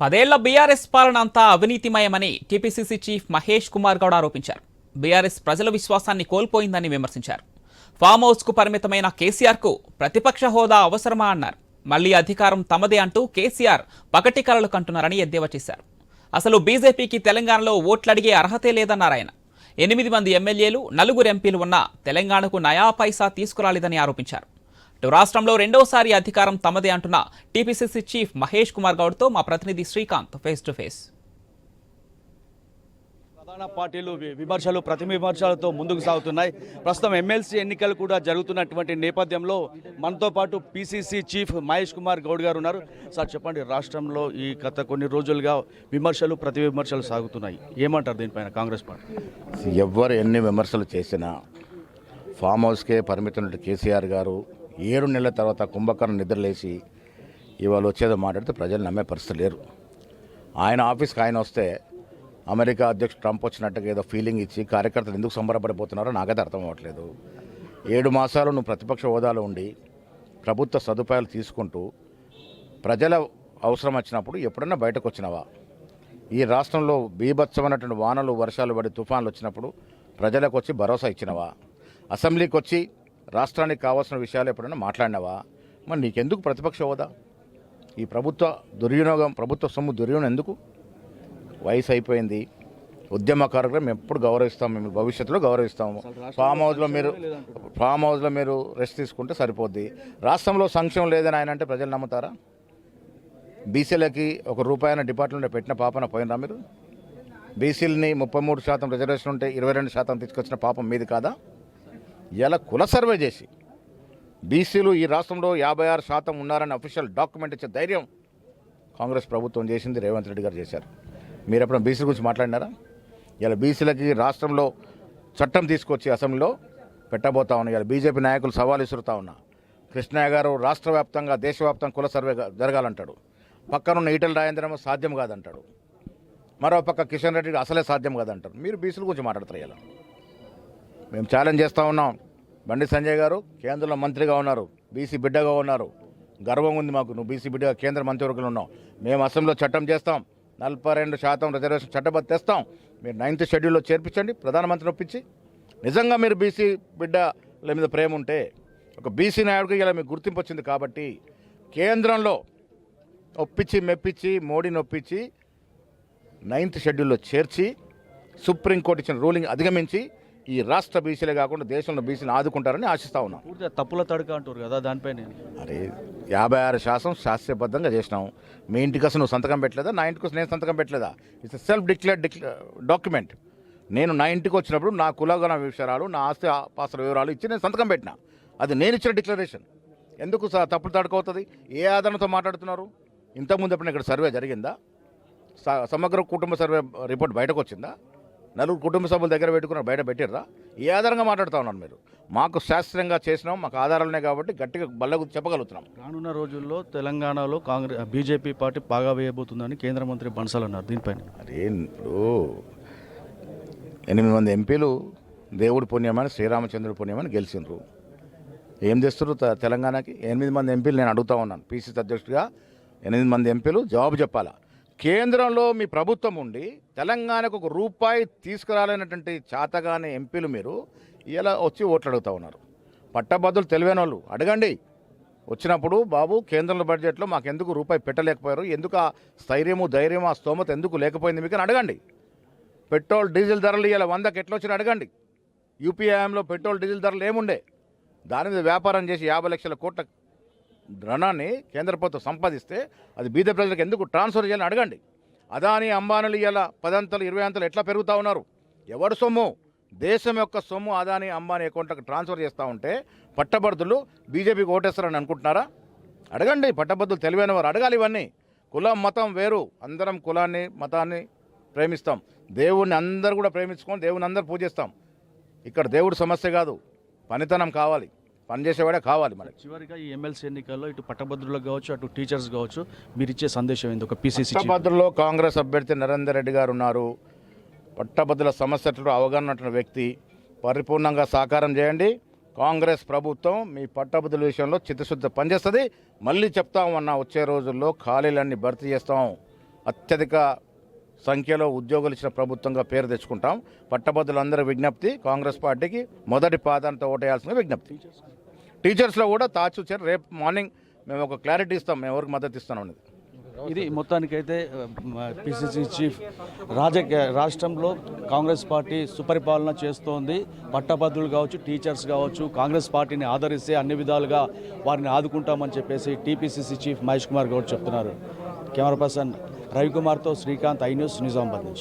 పదేళ్ళ బీఆర్ఎస్ పాలన అంతా అవినీతిమయమని టీపీసీసీ చీఫ్ మహేష్ కుమార్ గౌడ్ ఆరోపించారు. బీఆర్ఎస్ ప్రజల విశ్వాసాన్ని కోల్పోయిందని విమర్శించారు. ఫామ్ హౌస్కు పరిమితమైన కేసీఆర్కు ప్రతిపక్ష హోదా అవసరమా అన్నారు. మళ్ళీ అధికారం తమదే అంటూ కేసీఆర్ పకటి కలలు కంటున్నారని ఎద్దేవా చేశారు. అసలు బీజేపీకి తెలంగాణలో ఓట్లడిగే అర్హతే లేదన్నారు ఆయన. ఎనిమిది మంది ఎమ్మెల్యేలు నలుగురు ఎంపీలు ఉన్నా తెలంగాణకు నయా పైసా తీసుకురాలేదని ఆరోపించారు. రాష్ట్రంలో రెండోసారి అధికారం తమదే అంటున్న టీపీసీసీ చీఫ్ మహేష్ కుమార్ గౌడ్తో మా ప్రతినిధి శ్రీకాంత్ ఫేస్ టు ఫేస్. ప్రధాన పార్టీలు విమర్శలు ప్రతి విమర్శలతో ముందుకు సాగుతున్నాయి. ప్రస్తుతం ఎమ్మెల్సీ ఎన్నికలు కూడా జరుగుతున్నటువంటి నేపథ్యంలో మనతో పాటు పిసిసి చీఫ్ మహేష్ కుమార్ గౌడ్ గారు ఉన్నారు. సార్ చెప్పండి రాష్ట్రంలో ఈ గత కొన్ని రోజులుగా విమర్శలు ప్రతి విమర్శలు సాగుతున్నాయి. ఏమంటారు దీనిపైన కాంగ్రెస్ పార్టీ? ఎవ్వరు ఎన్ని విమర్శలు చేసినా ఫామ్ హౌస్కే పరిమితం కేసీఆర్ గారు ఏడు నెలల తర్వాత కుంభకర్ణ నిద్రలేసి ఇవాళ వచ్చేదో మాట్లాడితే ప్రజలు నమ్మే పరిస్థితి లేరు. ఆయన ఆఫీస్కి ఆయన వస్తే అమెరికా అధ్యక్షుడు ట్రంప్ వచ్చినట్టుగా ఏదో ఫీలింగ్ ఇచ్చి కార్యకర్తలు ఎందుకు సంబరపడిపోతున్నారో నాకైతే అర్థం అవ్వట్లేదు. ఏడు మాసాలు నువ్వు ప్రతిపక్ష హోదాలో ఉండి ప్రభుత్వ సదుపాయాలు తీసుకుంటూ ప్రజల అవసరం వచ్చినప్పుడు ఎప్పుడన్నా బయటకు వచ్చినావా? ఈ రాష్ట్రంలో బీభత్సమైనటువంటి వానలు వర్షాలు పడి తుఫాన్లు వచ్చినప్పుడు ప్రజలకు వచ్చి భరోసా ఇచ్చినవా? అసెంబ్లీకి వచ్చి రాష్ట్రానికి కావాల్సిన విషయాలు ఎప్పుడైనా మాట్లాడినావా? మరి నీకెందుకు ప్రతిపక్ష హోదా? ఈ ప్రభుత్వ దుర్వినియోగం ప్రభుత్వ సొమ్ము దుర్వినియోగం ఎందుకు? వయసు అయిపోయింది. ఉద్యమకారులు మేము ఎప్పుడు గౌరవిస్తాం మేము భవిష్యత్తులో గౌరవిస్తాము. ఫామ్ హౌస్లో మీరు ఫామ్ హౌస్లో మీరు రెస్ట్ తీసుకుంటే సరిపోద్ది. రాష్ట్రంలో సంక్షేమం లేదని ఆయన అంటే ప్రజలు నమ్ముతారా? బీసీలకి ఒక రూపాయన డిపార్ట్మెంట్లో పెట్టిన పాపన పోయినరా మీరు? బీసీలని ముప్పై మూడు శాతం రిజర్వేషన్ ఉంటే ఇరవై రెండు శాతం తీసుకొచ్చిన పాపం మీది కాదా? ఇలా కుల సర్వే చేసి బీసీలు ఈ రాష్ట్రంలో యాభై ఆరు శాతం ఉన్నారని అఫీషియల్ డాక్యుమెంట్ ఇచ్చే ధైర్యం కాంగ్రెస్ ప్రభుత్వం చేసింది రేవంత్ రెడ్డి గారు చేశారు. మీరు ఎప్పుడైనా బీసీ గురించి మాట్లాడినారా? ఇలా బీసీలకి రాష్ట్రంలో చట్టం తీసుకొచ్చి అసెంబ్లీలో పెట్టబోతా ఉన్నా ఇలా బీజేపీ నాయకులు సవాల్ విసురుతా ఉన్నా కృష్ణయ్య గారు రాష్ట్ర వ్యాప్తంగా దేశవ్యాప్తంగా కుల సర్వే జరగాలంటాడు. పక్కనున్న ఈటల రాజేంద్రమ సాధ్యం కాదంటాడు. మరో పక్క కిషన్ రెడ్డి అసలే సాధ్యం కాదంటారు. మీరు బీసీల గురించి మాట్లాడతారు ఇలా మేము ఛాలెంజ్ చేస్తూ ఉన్నాం. బండి సంజయ్ గారు కేంద్రంలో మంత్రిగా ఉన్నారు. బీసీ బిడ్డగా ఉన్నారు. గర్వం ఉంది మాకు. నువ్వు బీసీ బిడ్డగా కేంద్ర మంత్రివర్గంలో ఉన్నావు. మేము అసెంబ్లీలో చట్టం చేస్తాం. నలభై రెండు శాతం రిజర్వేషన్ చట్టబద్ధ తెస్తాం. మీరు నైన్త్ షెడ్యూల్లో చేర్పించండి. ప్రధానమంత్రిని ఒప్పించి. నిజంగా మీరు బీసీ బిడ్డల మీద ప్రేమ ఉంటే ఒక బీసీ నాయకుడికి ఇలా మీకు గుర్తింపు వచ్చింది కాబట్టి కేంద్రంలో ఒప్పించి మెప్పించి మోడీని ఒప్పించి నైన్త్ షెడ్యూల్లో చేర్చి సుప్రీంకోర్టు ఇచ్చిన రూలింగ్ అధిగమించి ఈ రాష్ట్ర బీసీలే కాకుండా దేశంలో బీసీని ఆదుకుంటారని ఆశిస్తా ఉన్నాం. పూర్తిగా తప్పుల తడక అంటారు కదా దానిపైన అరే యాభై ఆరు శాతం శాస్త్రీయబద్ధంగా చేసినాం. మీ ఇంటికి అసలు నువ్వు సంతకం పెట్టలేదా? నా ఇంటికి నేను సంతకం పెట్టలేదా? ఇట్స్ సెల్ఫ్ డిక్లేర్ డాక్యుమెంట్ నేను నా ఇంటికి వచ్చినప్పుడు నా కులగణ విషయాలు నా ఆస్తి పాస్తుల వివరాలు ఇచ్చి నేను సంతకం పెట్టిన. అది నేను ఇచ్చిన డిక్లరేషన్ ఎందుకు తప్పులు తడుకవుతుంది ఏ ఆధారంతో మాట్లాడుతున్నారు? ఇంతకుముందు ఎప్పుడైనా ఇక్కడ సర్వే జరిగిందా? సమగ్ర కుటుంబ సర్వే రిపోర్ట్ బయటకు వచ్చిందా? నలుగురు కుటుంబ సభ్యుల దగ్గర పెట్టుకున్నారు బయట పెట్టిర్రా? ఏ ఆధారంగా మాట్లాడుతూ ఉన్నారు మీరు? మాకు శాస్త్రీయంగా చేసినాం మాకు ఆధారాలు ఉన్నాయి కాబట్టి గట్టిగా బల్లగు చెప్పగలుగుతున్నాం. రానున్న రోజుల్లో తెలంగాణలో కాంగ్రెస్ బీజేపీ పార్టీ బాగా వేయబోతుందని కేంద్ర మంత్రి బన్సాల్ అన్నారు దీనిపైన. అరే ఇప్పుడు ఎనిమిది మంది ఎంపీలు దేవుడి పుణ్యమని శ్రీరామచంద్రుడి పుణ్యమని గెలిచిండ్రు. ఏం చేస్తారు తెలంగాణకి? ఎనిమిది మంది ఎంపీలు నేను అడుగుతా ఉన్నాను. పీసీసీ అధ్యక్షుడిగా ఎనిమిది మంది ఎంపీలు జవాబు చెప్పాలా? కేంద్రంలో మీ ప్రభుత్వం ఉండి తెలంగాణకు ఒక రూపాయి తీసుకురాలేనటువంటి చాతగానే ఎంపీలు మీరు ఇలా వచ్చి ఓట్లు అడుగుతా ఉన్నారు. పట్టభద్రులు తెలివైన వాళ్ళు అడగండి. వచ్చినప్పుడు బాబు కేంద్రంలో బడ్జెట్లో మాకు ఎందుకు రూపాయి పెట్టలేకపోయారు? ఎందుకు ఆ స్థైర్యము ధైర్యము ఆ స్తోమత ఎందుకు లేకపోయింది మీకు? అని అడగండి. పెట్రోల్ డీజిల్ ధరలు ఇలా వందకి ఎట్లా వచ్చినా అడగండి. యూపీఐఎంలో పెట్రోల్ డీజిల్ ధరలు ఏముండే? దాని మీద వ్యాపారం చేసి యాభై లక్షల కోట్ల ధనాన్ని కేంద్ర ప్రభుత్వం సంపాదిస్తే అది బీద ప్రజలకు ఎందుకు ట్రాన్స్ఫర్ చేయాలని అడగండి. అదాని అంబానీలు ఇలా పదంతలు ఇరవై అంతలు ఎట్లా పెరుగుతూ ఉన్నారు? ఎవడు సొమ్ము? దేశం యొక్క సొమ్ము అదాని అంబానీ అకౌంట్లకు ట్రాన్స్ఫర్ చేస్తూ ఉంటే పట్టభద్రులు బీజేపీకి ఓటేస్తారని అనుకుంటున్నారా? అడగండి పట్టభద్రులు తెలివైన వారు అడగాలి ఇవన్నీ. కులం మతం వేరు. అందరం కులాన్ని మతాన్ని ప్రేమిస్తాం. దేవుణ్ణి అందరు కూడా ప్రేమించుకొని దేవుని అందరూ పూజిస్తాం. ఇక్కడ దేవుడు సమస్య కాదు పనితనం కావాలి. పనిచేసేవాడే కావాలి మనకి. చివరిగా ఈ ఎమ్మెల్సీ ఎన్నికల్లో ఇటు పట్టభద్రులకు కావచ్చు అటు టీచర్స్ కావచ్చు మీరు ఇచ్చే సందేశం ఏంది? ఒక పీసీసీ పట్టభద్రులో కాంగ్రెస్ అభ్యర్థి నరేందర్ రెడ్డి గారు ఉన్నారు. పట్టభద్రుల సమస్యలో అవగాహన వ్యక్తి. పరిపూర్ణంగా సాకారం చేయండి. కాంగ్రెస్ ప్రభుత్వం మీ పట్టభద్రుల విషయంలో చిత్తశుద్ధి పనిచేస్తుంది. మళ్ళీ చెప్తాం అన్న వచ్చే రోజుల్లో ఖాళీలన్నీ భర్తీ చేస్తాం. అత్యధిక సంఖ్యలో ఉద్యోగులు ఇచ్చిన ప్రభుత్వంగా పేరు తెచ్చుకుంటాం. పట్టభద్రులందరూ విజ్ఞప్తి కాంగ్రెస్ పార్టీకి మొదటి పాదాంతో ఓటేయాల్సిన విజ్ఞప్తి. టీచర్స్లో కూడా తాచు రేపు మార్నింగ్ మేము ఒక క్లారిటీ ఇస్తాం. మేము ఎవరికి మద్దతు ఇస్తాం అనేది. ఇది మొత్తానికైతే పిసిసి చీఫ్ రాజకీయ రాష్ట్రంలో కాంగ్రెస్ పార్టీ సుపరిపాలన చేస్తోంది. పట్టభద్రులు కావచ్చు టీచర్స్ కావచ్చు కాంగ్రెస్ పార్టీని ఆదరిస్తే అన్ని విధాలుగా వారిని ఆదుకుంటామని చెప్పేసి టీపీసీసీ చీఫ్ మహేష్ కుమార్ గౌడ్ చెప్తున్నారు. కెమెరా పర్సన్ రవికుమార్తో శ్రీకాంత్ ఐ న్యూస్ నిజామాబాద్ నుంచి.